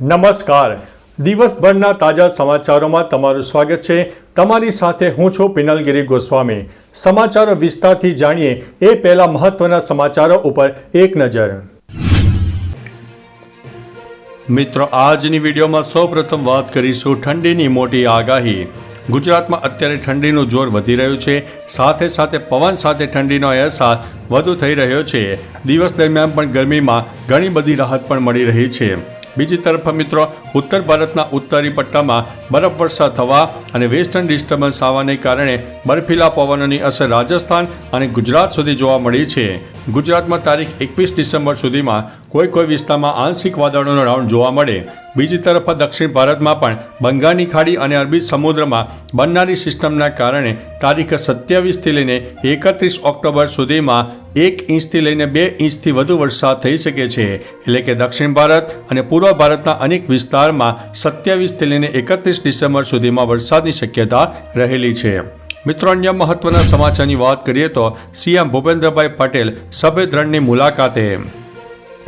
નમસ્કાર. દિવસભરના તાજા સમાચારોમાં તમારું સ્વાગત છે. તમારી સાથે હું છું પિનલગીરી ગોસ્વામી. સમાચારો વિસ્તારથી જાણીએ એ પહેલા મહત્વના સમાચારો ઉપર એક નજર. મિત્રો, આજની વિડીયોમાં સૌપ્રથમ વાત કરીશું ઠંડીની મોટી આગાહી. ગુજરાતમાં અત્યારે ઠંડીનું જોર વધી રહ્યું છે. સાથે સાથે પવન સાથે ઠંડીનો અહેસાસ વધુ થઈ રહ્યો છે. દિવસ દરમિયાન પણ ગરમીમાં ઘણી બધી રાહત પણ મળી રહી છે. બીજી તરફ મિત્રો, ઉત્તર ભારતના ઉત્તરી પટ્ટામાં બરફવર્ષા થવા અને વેસ્ટર્ન ડિસ્ટર્બન્સ આવવાને કારણે બર્ફીલા પવનોની અસર રાજસ્થાન અને ગુજરાત સુધી જોવા મળી છે. ગુજરાતમાં તારીખ એકવીસ ડિસેમ્બર સુધીમાં કોઈ કોઈ વિસ્તારમાં આંશિક વાદળોનો રાઉન્ડ જોવા મળે. બીજી તરફ દક્ષિણ ભારતમાં પણ બંગાળની ખાડી અને અરબી સમુદ્રમાં બનનારી સિસ્ટમના કારણે તારીખ સત્યાવીસથી લઈને એકત્રીસ ઓક્ટોબર સુધીમાં એક ઇંચથી લઈને બે ઇંચથી વધુ વરસાદ થઈ શકે છે. એટલે કે દક્ષિણ ભારત અને પૂર્વ ભારતના અનેક વિસ્તારમાં સત્યાવીસથી લઈને એકત્રીસ ડિસેમ્બર સુધીમાં વરસાદની શક્યતા રહેલી છે. મિત્રો, અન્ય મહત્વના સમાચારની વાત કરીએ તો સીએમ ભૂપેન્દ્રભાઈ પટેલ સફેદ રણની મુલાકાતે.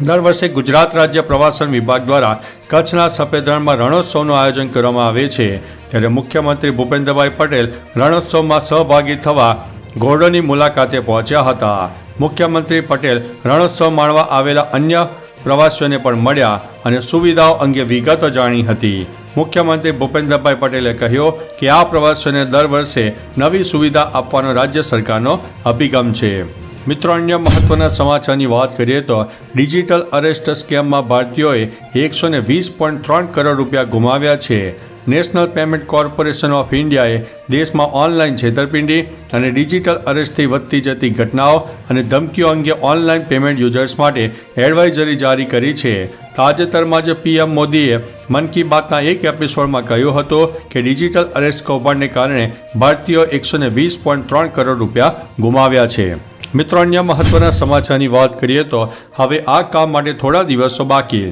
દર વર્ષે ગુજરાત રાજ્ય પ્રવાસન વિભાગ દ્વારા કચ્છના સફેદ રણમાં રણોત્સવનું આયોજન કરવામાં આવે છે. ત્યારે મુખ્યમંત્રી ભૂપેન્દ્રભાઈ પટેલ રણોત્સવમાં સહભાગી થવા ઘોડોની મુલાકાતે પહોંચ્યા હતા. મુખ્યમંત્રી પટેલ રણોત્સવ માણવા આવેલા અન્ય પ્રવાસીઓને પણ મળ્યા અને સુવિધાઓ અંગે વિગતો જાણી હતી. મુખ્યમંત્રી ભૂપેન્દ્રભાઈ પટેલે કહ્યું કે આ પ્રવાસીઓને દર વર્ષે નવી સુવિધા આપવાનો રાજ્ય સરકારનો અભિગમ છે. મિત્રો, અન્ય મહત્વના સમાચારની વાત કરીએ તો ડિજિટલ અરેસ્ટ સ્કેમમાં ભારતીયોએ એકસો ને વીસ પોઈન્ટ ત્રણ કરોડ રૂપિયા ગુમાવ્યા છે. નેશનલ પેમેન્ટ કોર્પોરેશન ઓફ ઇન્ડિયાએ દેશમાં ઓનલાઈન છેતરપિંડી અને ડિજિટલ અરેસ્ટથી વધતી જતી ઘટનાઓ અને ધમકીઓ અંગે ઓનલાઈન પેમેન્ટ યુઝર્સ માટે એડવાઇઝરી જારી કરી છે. તાજેતરમાં જ પીએમ મોદીએ મન કી બાતના એક એપિસોડમાં કહ્યું હતું કે ડિજિટલ અરેસ્ટ કૌભાંડને કારણે ભારતીયો એકસો ને વીસ પોઈન્ટ ત્રણ કરોડ રૂપિયા ગુમાવ્યા છે. મિત્રો, અન્ય મહત્વના સમાચારની વાત કરીએ તો હવે આ કામ માટે થોડા દિવસો બાકી.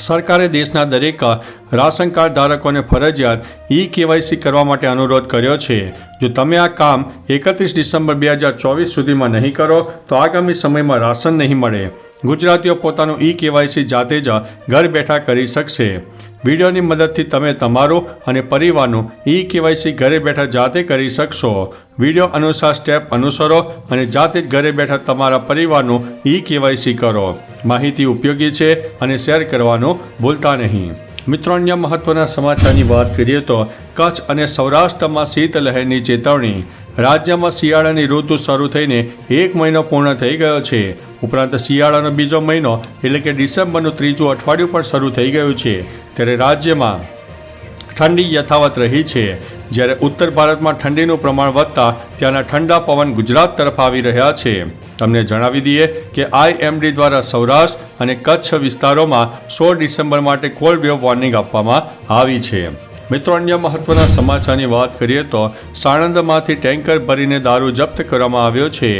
સરકારે દેશના દરેક રાશન કાર્ડ ધારકોને ફરજિયાત ઈ કેવાયસી કરવા માટે અનુરોધ કર્યો છે. જો તમે આ કામ એકત્રીસ ડિસેમ્બર બે હજાર ચોવીસ સુધીમાં નહીં કરો, તો આગામી સમયમાં રાશન નહીં મળે. ગુજરાતીઓ પોતાનું ઈ કેવાયસી જાતે જ ઘર બેઠા કરી શકશે. વિડીયોની મદદથી તમે તમારું અને પરિવારનું ઈ કેવાયસી ઘરે બેઠા જાતે કરી શકશો. વીડિયો અનુસાર સ્ટેપ અનુસરો અને જાતે જ ઘરે બેઠા તમારા પરિવારનું ઈ કેવાયસી કરો. માહિતી ઉપયોગી છે અને શેર કરવાનું ભૂલતા નહીં. મિત્રો, અન્ય મહત્વના સમાચારની વાત કરીએ તો કચ્છ અને સૌરાષ્ટ્રમાં શીતલહેરની ચેતવણી. રાજ્યમાં શિયાળાની ઋતુ શરૂ થઈને એક મહિનો પૂર્ણ થઈ ગયો છે. ઉપરાંત શિયાળાનો બીજો મહિનો એટલે કે ડિસેમ્બરનું ત્રીજું અઠવાડિયું પણ શરૂ થઈ ગયું છે. ત્યારે રાજ્યમાં ઠંડી યથાવત રહી છે, જ્યારે ઉત્તર ભારતમાં ઠંડીનું પ્રમાણ વધતા ત્યાંના ઠંડા પવન ગુજરાત તરફ આવી રહ્યા છે. તમને જણાવી દઈએ કે આઈએમડી દ્વારા સૌરાષ્ટ્ર અને કચ્છ વિસ્તારોમાં સોળ ડિસેમ્બર માટે કોલ્ડ વેવ વોર્નિંગ આપવામાં આવી છે. મિત્રો, અન્ય મહત્વના સમાચારની વાત કરીએ તો સાણંદમાંથી ટેન્કર ભરીને દારૂ જપ્ત કરવામાં આવ્યો છે.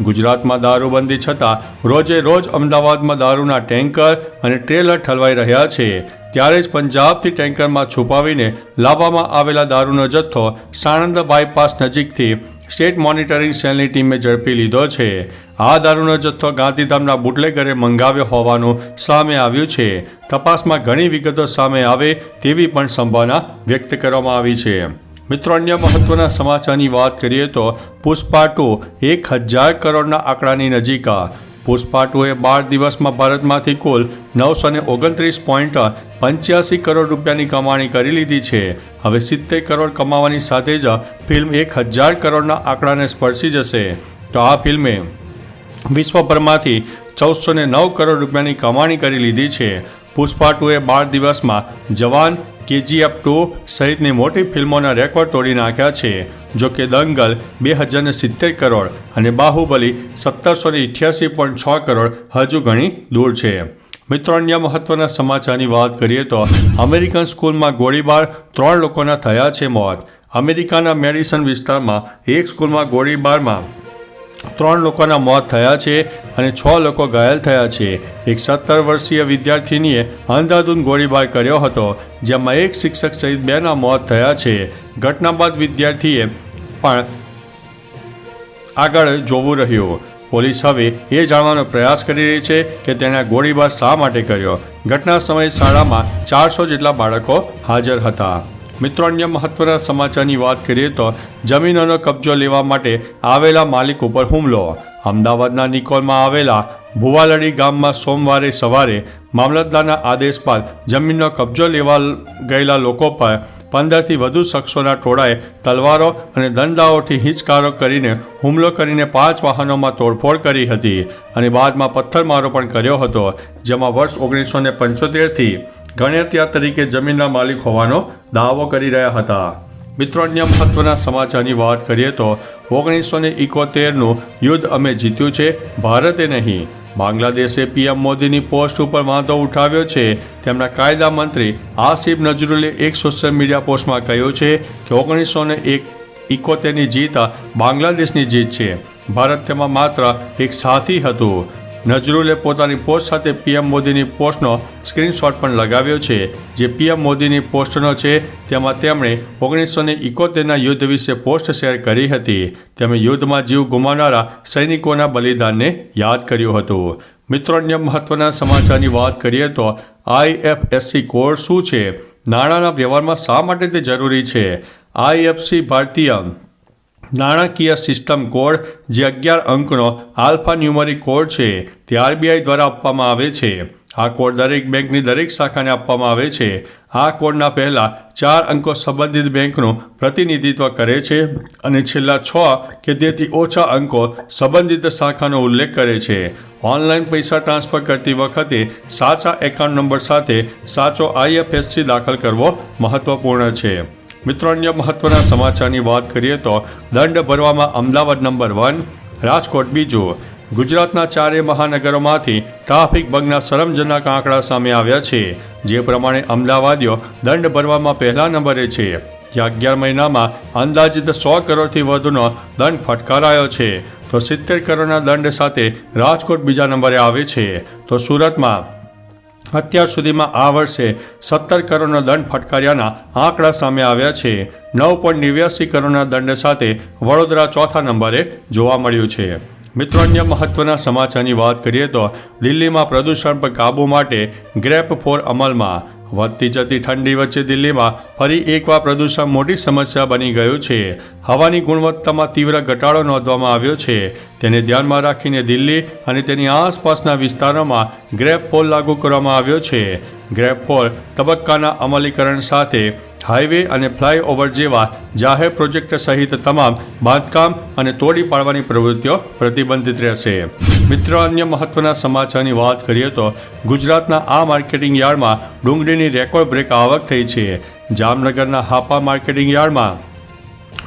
ગુજરાતમાં દારૂબંધી છતાં રોજે રોજ અમદાવાદમાં દારૂના ટેન્કર અને ટ્રેલર ઠલવાઈ રહ્યા છે. ત્યારે જ પંજાબથી ટેન્કરમાં છુપાવીને લાવવામાં આવેલા દારૂનો જથ્થો સાણંદ બાયપાસ નજીકથી સ્ટેટ મોનિટરિંગ સેલની ટીમે ઝડપી લીધો છે. આ દારૂનો જથ્થો ગાંધીધામના બુટલેગરે મંગાવ્યો હોવાનું સામે આવ્યું છે. તપાસમાં ઘણી વિગતો સામે આવે તેવી પણ સંભાવના વ્યક્ત કરવામાં આવી છે. મિત્રો, અન્ય મહત્વના સમાચારની વાત કરીએ તો પુષ્પા ટુ એક હજાર કરોડના આંકડાની નજીક પુષ્પા ટુએ બાર દિવસમાં ભારતમાંથી કુલ નવસો ને ઓગણત્રીસ પોઈન્ટ પંચ્યાસી કરોડ રૂપિયાની કમાણી કરી લીધી છે. હવે સિત્તેર કરોડ કમાવાની સાથે જ ફિલ્મ એક હજાર કરોડના આંકડાને સ્પર્શી જશે. તો આ ફિલ્મે વિશ્વભરમાંથી ચૌદસો ને નવ કરોડ રૂપિયાની કમાણી કરી લીધી છે. પુષ્પા ટુએ બાર દિવસમાં જવાન કેજીએફ ટુ સહિતની મોટી ફિલ્મોના રેકોર્ડ તોડી નાખ્યા છે, જો કે દંગલ બે હજારને સિત્તેર કરોડ અને બાહુબલી સત્તરસો ને ઇઠ્યાસી પોઈન્ટ છ કરોડ હજુ ઘણી દૂર છે. મિત્રો, અન્ય મહત્વના સમાચારની વાત કરીએ તો અમેરિકન સ્કૂલમાં ગોળીબાર ત્રણ લોકોના થયા છે મોત. અમેરિકાના મેડિસન વિસ્તારમાં એક સ્કૂલમાં ગોળીબારમાં ત્રણ લોકોના મોત થયા છે અને છ લોકો ઘાયલ થયા છે. એક સત્તર વર્ષીય વિદ્યાર્થીનીએ અંધાધૂન ગોળીબાર કર્યો હતો, જેમાં એક શિક્ષક સહિત બેના મોત થયા છે. ઘટના બાદ વિદ્યાર્થીએ પણ આગળ જોવું રહ્યું. પોલીસ હવે એ જાણવાનો પ્રયાસ કરી રહી છે કે તેણે ગોળીબાર શા માટે કર્યો? ઘટના સમયે શાળામાં ચારસો જેટલા બાળકો હાજર હતા. મિત્રો, અન્ય મહત્વના સમાચારની વાત કરીએ તો જમીનોનો કબજો લેવા માટે આવેલા માલિક ઉપર હુમલો. અમદાવાદના નિકોલમાં આવેલા ભુવાલડી ગામમાં સોમવારે સવારે મામલતદારના આદેશ બાદ જમીનનો કબજો લેવા ગયેલા લોકો પર પંદરથી વધુ શખ્સોના ટોળાએ તલવારો અને દંડાઓથી હિંચકારો કરીને હુમલો કરીને પાંચ વાહનોમાં તોડફોડ કરી હતી અને બાદમાં પથ્થરમારો પણ કર્યો હતો, જેમાં વર્ષ ઓગણીસો ને પંચોતેરથી ગણ્યત્યા તરીકે જમીનના માલિક હોવાનો દાવો કરી રહ્યા હતા. મિત્રો, અન્ય મહત્વના સમાચારની વાત કરીએ તો ઓગણીસો ને ઇકોતેરનું યુદ્ધ અમે જીત્યું છે, ભારતે નહીં. બાંગ્લાદેશે પીએમ મોદીની પોસ્ટ ઉપર વાંધો ઉઠાવ્યો છે. તેમના કાયદા મંત્રી આસિફ નજરુલે એક સોશિયલ મીડિયા પોસ્ટમાં કહ્યું છે કે ઓગણીસો ને એક ઇકોતેરની જીત બાંગ્લાદેશની જીત છે. ભારત તેમાં માત્ર એક સાથી હતું. નજરુલે પોતાની પોસ્ટ સાથે પીએમ મોદીની પોસ્ટનો સ્ક્રીનશોટ પણ લગાવ્યો છે. જે પીએમ મોદીની પોસ્ટનો છે, તેમાં તેમણે ઓગણીસો ને ઇકોતેરના યુદ્ધ વિશે પોસ્ટ શેર કરી હતી. તેમણે યુદ્ધમાં જીવ ગુમાવનારા સૈનિકોના બલિદાનને યાદ કર્યું હતું. મિત્રો, અન્ય મહત્વના સમાચારની વાત કરીએ તો આઈએફએસસી કોડ શું છે? નાણાંના વ્યવહારમાં શા માટે તે જરૂરી છે? આઈએફસી ભારતીય નાણાકીય સિસ્ટમ કોડ જે અગિયાર અંકનો આલ્ફા ન્યુમરી કોડ છે, તે આરબીઆઈ દ્વારા આપવામાં આવે છે. આ કોડ દરેક બેંકની દરેક શાખાને આપવામાં આવે છે. આ કોડના પહેલા ચાર અંકો સંબંધિત બેંકનું પ્રતિનિધિત્વ કરે છે અને છેલ્લા છ કે તેથી ઓછા અંકો સંબંધિત શાખાનો ઉલ્લેખ કરે છે. ઓનલાઈન પૈસા ટ્રાન્સફર કરતી વખતે સાચા એકાઉન્ટ નંબર સાથે સાચો આઈએફએસસી દાખલ કરવો મહત્વપૂર્ણ છે. મિત્રો, અન્ય મહત્વના સમાચારની વાત કરીએ તો દંડ ભરવામાં અમદાવાદ નંબર વન, રાજકોટ બીજું. ગુજરાતના ચારે મહાનગરોમાંથી ટ્રાફિક ભંગના શરમજનક આંકડા સામે આવ્યા છે. જે પ્રમાણે અમદાવાદીઓ દંડ ભરવામાં પહેલા નંબરે છે. જે અગિયાર મહિનામાં અંદાજિત સો કરોડથી વધુનો દંડ ફટકારાયો છે. તો સિત્તેર કરોડના દંડ સાથે રાજકોટ બીજા નંબરે આવે છે. તો સુરતમાં અત્યાર સુધીમાં આ વર્ષે સત્તર કરોડનો દંડ ફટકાર્યાના આંકડા સામે આવ્યા છે. નવ પોઈન્ટ નેવ્યાસી કરોડના દંડ સાથે વડોદરા ચોથા નંબરે જોવા મળ્યું છે. મિત્રો, અન્ય મહત્વના સમાચારની વાત કરીએ તો દિલ્હીમાં પ્રદૂષણ પર કાબૂ માટે ગ્રેપ ફોર અમલમાં વધતી જતી ઠંડી વચ્ચે દિલ્હીમાં ફરી એકવાર પ્રદૂષણ મોટી સમસ્યા બની ગયું છે. હવાની ગુણવત્તામાં તીવ્ર ઘટાડો નોંધવામાં આવ્યો છે. તેને ધ્યાનમાં રાખીને દિલ્હી અને તેની આસપાસના વિસ્તારોમાં ગ્રેપ પોલ લાગુ કરવામાં આવ્યો છે. ગ્રેપ પોલ તબક્કાના અમલીકરણ સાથે હાઈવે અને ફ્લાયઓવર જેવા જાહેર પ્રોજેક્ટ સહિત તમામ બાંધકામ અને તોડી પાડવાની પ્રવૃત્તિઓ પ્રતિબંધિત રહેશે. મિત્ર, અન્ય મહત્વના સમાચારની વાત કરીએ તો ગુજરાતના આ માર્કેટિંગ યાર્ડમાં ડુંગળીની રેકોર્ડ બ્રેક આવક થઈ છે. જામનગરના હાપા માર્કેટિંગ યાર્ડમાં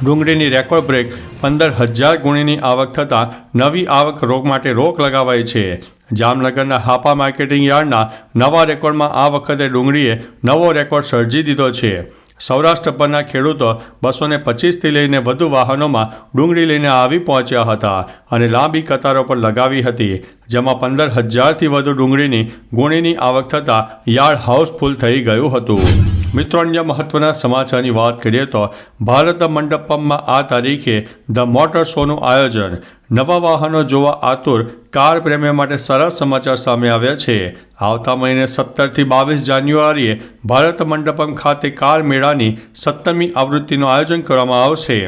ડુંગળીની રેકોર્ડ બ્રેક પંદર હજાર ગુણીની આવક થતાં નવી આવક રોગ માટે રોક લગાવાઈ છે. જામનગરના હાપા માર્કેટિંગ યાર્ડના નવા રેકોર્ડમાં આ વખતે ડુંગળીએ નવો રેકોર્ડ સર્જી દીધો છે. સૌરાષ્ટ્ર પરના ખેડૂતો બસોને પચીસથી લઈને વધુ વાહનોમાં ડુંગળી લઈને આવી પહોંચ્યા હતા અને લાંબી કતારો પણ લગાવી હતી, જેમાં પંદર હજારથી વધુ ડુંગળીની ગુણીની આવક થતાં યાર્ડ હાઉસફુલ થઈ ગયું હતું. મિત્રો, અન્ય મહત્વના સમાચારની વાત કરીએ તો ભારત મંડપમમાં આ તારીખે ધ મોટર શોનું આયોજન. નવા વાહનો જોવા આતુર, કાર પ્રેમીઓ માટે સરસ સમાચાર સામે આવ્યા છે. આવતા મહિને સત્તરથી બાવીસ જાન્યુઆરીએ ભારત મંડપમ ખાતે કાર મેળાની સત્તરમી આવૃત્તિનું આયોજન કરવામાં આવશે.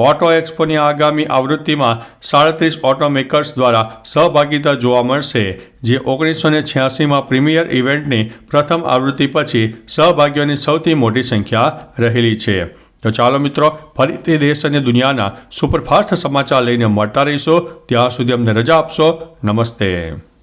ઓટો એક્સપોની આગામી આવૃત્તિમાં સાડત્રીસ ઓટોમેકર્સ દ્વારા સહભાગીતા જોવા મળશે, જે ઓગણીસો ને છ્યાસીમાં પ્રીમિયર ઇવેન્ટની પ્રથમ આવૃત્તિ પછી સહભાગીઓની સૌથી મોટી સંખ્યા રહેલી છે. તો ચાલો મિત્રો, ફરીથી દેશ અને દુનિયાના સુપરફાસ્ટ સમાચાર લઈને મળતા રહીશો. ત્યાં સુધી અમને રજા આપશો. નમસ્તે.